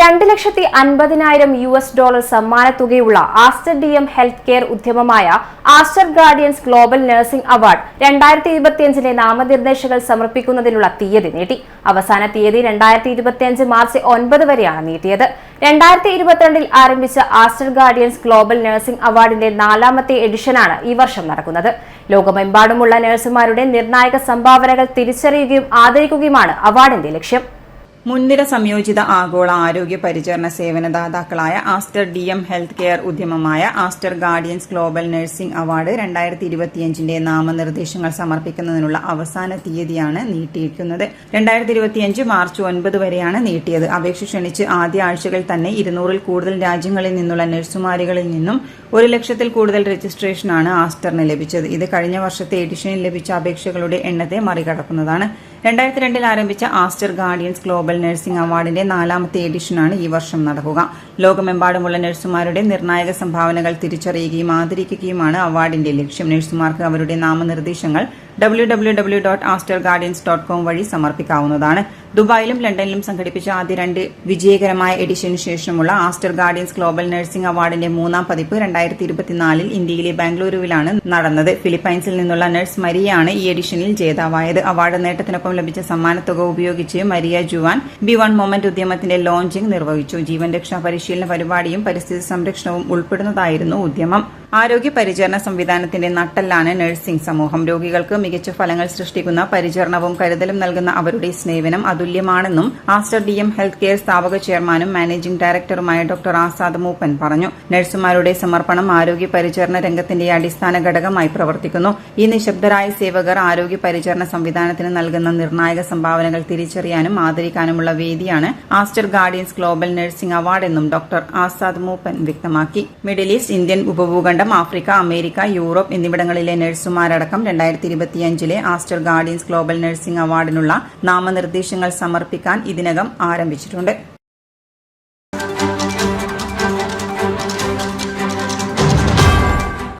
രണ്ട് ലക്ഷത്തി അൻപതിനായിരം U S dollar സമ്മാനത്തുകയുള്ള Aster D M health care ഉദ്യമമായ Aster guardians global nursing award രണ്ടായിരത്തി ഇരുപത്തിയഞ്ചിലെ നാമനിർദ്ദേശങ്ങൾ സമർപ്പിക്കുന്നതിനുള്ള തീയതി നീട്ടി. അവസാന തീയതി രണ്ടായിരത്തി ഇരുപത്തിയഞ്ച് മാർച്ച് ഒൻപത് വരെയാണ് നീട്ടിയത്. രണ്ടായിരത്തി ഇരുപത്തിരണ്ടിൽ ആരംഭിച്ച ആസ്റ്റർ ഗാർഡിയൻസ് ഗ്ലോബൽ നഴ്സിംഗ് അവാർഡിന്റെ നാലാമത്തെ എഡിഷനാണ് ഈ വർഷം നടക്കുന്നത്. ലോകമെമ്പാടുമുള്ള നഴ്സുമാരുടെ നിർണായക സംഭാവനകൾ തിരിച്ചറിയുകയും ആദരിക്കുകയുമാണ് അവാർഡിന്റെ ലക്ഷ്യം. മുൻനിര സംയോജിത ആഗോള ആരോഗ്യ പരിചരണ സേവനദാതാക്കളായ Aster D M health care ഉദ്യമമായ Aster guardians global nursing award രണ്ടായിരത്തി ഇരുപത്തിയഞ്ചിന്റെ നാമനിർദ്ദേശങ്ങൾ സമർപ്പിക്കുന്നതിനുള്ള അവസാന തീയതിയാണ് നീട്ടിയിരിക്കുന്നത്. രണ്ടായിരത്തി ഇരുപത്തിയഞ്ച് മാർച്ച് ഒൻപത് വരെയാണ് നീട്ടിയത്. അപേക്ഷ ക്ഷണിച്ച് ആദ്യ ആഴ്ചകളിൽ തന്നെ ഇരുന്നൂറിൽ കൂടുതൽ രാജ്യങ്ങളിൽ നിന്നുള്ള നഴ്സുമാരികളിൽ നിന്നും ഒരു ലക്ഷത്തിൽ കൂടുതൽ രജിസ്ട്രേഷനാണ് ആസ്റ്ററിന് ലഭിച്ചത്. ഇത് കഴിഞ്ഞ വർഷത്തെ എഡിഷനിൽ ലഭിച്ച അപേക്ഷകളുടെ എണ്ണത്തെ മറികടക്കുന്നതാണ്. രണ്ടായിരത്തി രണ്ടിൽ ആരംഭിച്ച ആസ്റ്റർ ഗാർഡിയൻസ് ഗ്ലോബൽ നഴ്സിംഗ് അവാർഡിന്റെ നാലാമത്തെ എഡിഷനാണ് ഈ വർഷം നടക്കുക. ലോകമെമ്പാടുമുള്ള നഴ്സുമാരുടെ നിർണായക സംഭാവനകൾ തിരിച്ചറിയുകയും ആദരിക്കുകയുമാണ് അവാർഡിന്റെ ലക്ഷ്യം. നഴ്സുമാർക്ക് അവരുടെ നാമനിർദ്ദേശങ്ങൾ W W W dot Aster guardians dot com വഴി സമർപ്പിക്കാവുന്നതാണ്. ദുബായിലും ലണ്ടനിലും സംഘടിപ്പിച്ച ആദ്യ രണ്ട് വിജയകരമായ എഡിഷന് ശേഷമുള്ള ആസ്റ്റർ ഗാർഡിയൻസ് ഗ്ലോബൽ നഴ്സിംഗ് അവാർഡിന്റെ മൂന്നാം പതിപ്പ് രണ്ടായിരത്തി ഇരുപത്തിനാലിൽ ഇന്ത്യയിലെ ബാംഗ്ലൂരുവിലാണ് നടന്നത്. ഫിലിപ്പൈൻസിൽ നിന്നുള്ള നഴ്സ് മരിയാണ് ഈ എഡിഷനിൽ ജേതാവായത്. അവാർഡ് നേട്ടത്തിനൊപ്പം ലഭിച്ച സമ്മാനത്തുക ഉപയോഗിച്ച് Maria Juan B one moment ഉദ്യമത്തിന്റെ launching നിർവഹിച്ചു. ജീവൻ രക്ഷാ പരിശീലന പരിപാടിയും പരിസ്ഥിതി സംരക്ഷണവും ഉൾപ്പെടുന്നതായിരുന്നു ഉദ്യമം. ആരോഗ്യ പരിചരണ സംവിധാനത്തിന്റെ നട്ടെല്ലാണ് നഴ്സിംഗ് സമൂഹം. രോഗികൾക്ക് മികച്ച ഫലങ്ങൾ സൃഷ്ടിക്കുന്ന പരിചരണവും കരുതലും നൽകുന്ന അവരുടെ സേവനം അതുല്യമാണെന്നും Aster D M health care സ്ഥാപക ചെയർമാനും മാനേജിംഗ് ഡയറക്ടറുമായ ഡോക്ടർ ആസാദ് മൂപ്പൻ പറഞ്ഞു. നഴ്സുമാരുടെ സമർപ്പണം ആരോഗ്യ പരിചരണ രംഗത്തിന്റെ അടിസ്ഥാന ഘടകമായി പ്രവർത്തിക്കുന്നു. ഈ നിശബ്ദരായ സേവകർ ആരോഗ്യ പരിചരണ സംവിധാനത്തിന് നൽകുന്ന നിർണായക സംഭാവനകൾ തിരിച്ചറിയാനും ആദരിക്കാനുമുള്ള വേദിയാണ് Aster guardians global nursing award എന്നും ഡോക്ടർ ആസാദ് മൂപ്പൻ വ്യക്തമാക്കി. മിഡിൽ ഈസ്റ്റ് ഇന്ത്യൻ ഉപഭൂഖണ്ഡം ആഫ്രിക്ക അമേരിക്ക യൂറോപ്പ് എന്നിവിടങ്ങളിലെ നഴ്സുമാരടക്കം രണ്ടായിരത്തി ഇരുപത്തിയഞ്ചിലെ ആസ്റ്റർ ഗാർഡിയൻസ് ഗ്ലോബൽ നഴ്സിംഗ് അവാർഡിനുള്ള നാമനിർദ്ദേശങ്ങൾ സമർപ്പിക്കാൻ ഇതിനകം ആരംഭിച്ചിട്ടുണ്ട്.